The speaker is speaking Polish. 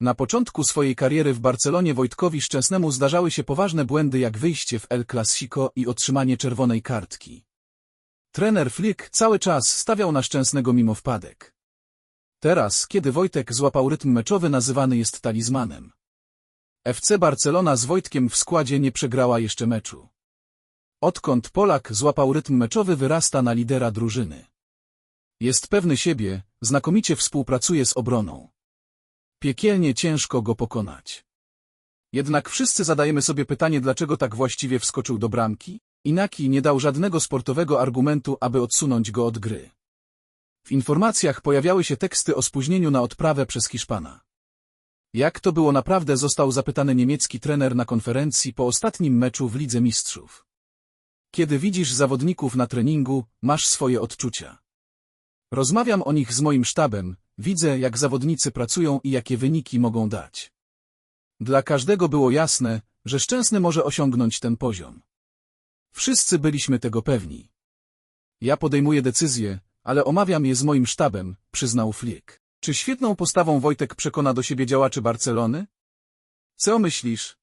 Na początku swojej kariery w Barcelonie Wojtkowi Szczęsnemu zdarzały się poważne błędy jak wyjście w El Clasico i otrzymanie czerwonej kartki. Trener Flick cały czas stawiał na Szczęsnego mimo wpadek. Teraz, kiedy Wojtek złapał rytm meczowy nazywany jest talizmanem. FC Barcelona z Wojtkiem w składzie nie przegrała jeszcze meczu. Odkąd Polak złapał rytm meczowy wyrasta na lidera drużyny. Jest pewny siebie, znakomicie współpracuje z obroną. Piekielnie ciężko go pokonać. Jednak wszyscy zadajemy sobie pytanie, dlaczego tak właściwie wskoczył do bramki? Inaki nie dał żadnego sportowego argumentu, aby odsunąć go od gry. W informacjach pojawiały się teksty o spóźnieniu na odprawę przez Hiszpana. Jak to było naprawdę został zapytany niemiecki trener na konferencji po ostatnim meczu w Lidze Mistrzów. Kiedy widzisz zawodników na treningu, masz swoje odczucia. Rozmawiam o nich z moim sztabem, widzę jak zawodnicy pracują i jakie wyniki mogą dać. Dla każdego było jasne, że Szczęsny może osiągnąć ten poziom. Wszyscy byliśmy tego pewni. Ja podejmuję decyzje, ale omawiam je z moim sztabem, przyznał Flick. Czy świetną postawą Wojtek przekona do siebie działaczy Barcelony? Co myślisz?